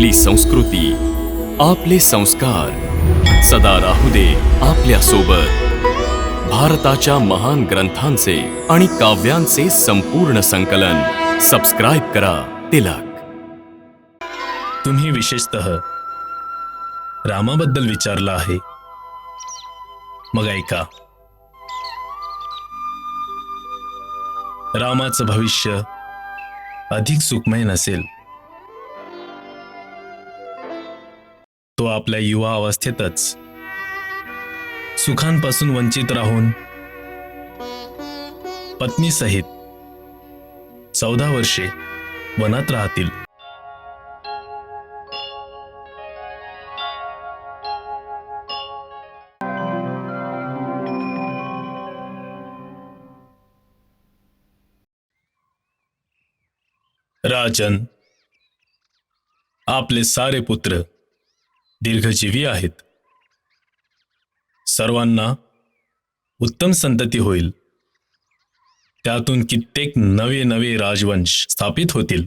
आपली संस्कृती आपले संस्कार. सदा राहू दे आपल्यासोबत भारताच्या महान ग्रंथांचे आणि काव्यांचे संपूर्ण संकलन. सबस्क्राईब करा तिलक. तुम्ही विशेषतः रामाबद्दल विचारलं आहे. मग ऐका. रामाचं भविष्य अधिक सुखमय नसेल. तो आपल्या युवा अवस्थेतच. सुखांपासून वंचित राहून पत्नीसहित चौदा वर्षे वनात राहतील. राजन आपले सारे पुत्र दीर्घजीवी आहेत. सर्वांना उत्तम संतती होईल. त्यातून कित्येक नवे नवे राजवंश स्थापित होतील.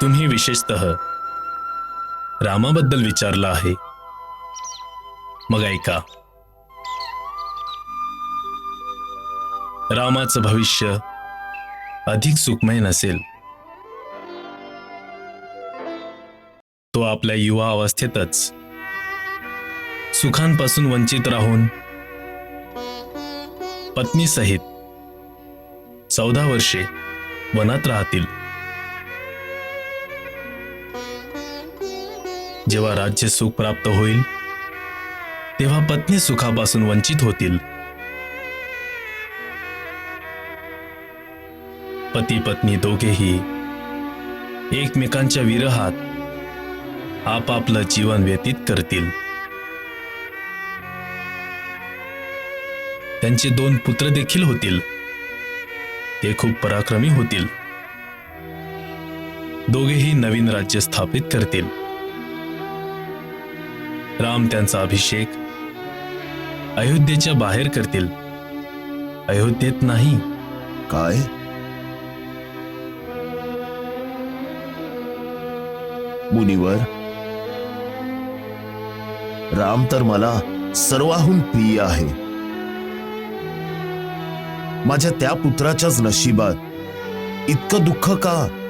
तुम्ही विशेषतः रामाबद्दल विचारलं आहे. मग ऐका. रामाचं भविष्य अधिक सुखमय नसेल. तो आपल्या युवा अवस्थेतच. सुखांपासून वंचित राहून पत्नीसहित चौदा वर्षे वनात राहतील. जेव्हा राज्य सुख प्राप्त होईल तेव्हा पत्नी सुखापासून वंचित होतील. पती पत्नी दोघेही एकमेकांच्या विरहात आपापलं जीवन व्यतीत करतील. त्यांचे दोन पुत्र देखील होतील. ते खूप पराक्रमी होतील. दोघेही नवीन राज्य स्थापित करतील. राम त्यांचा अभिषेक अयोध्येच्या बाहेर करतील. अयोध्येत नाही. काय? मुनिवर राम तर मला सर्वाहून प्रिय आहे. माझ्या त्या पुत्राच्याच नशिबात इतकं दुःख का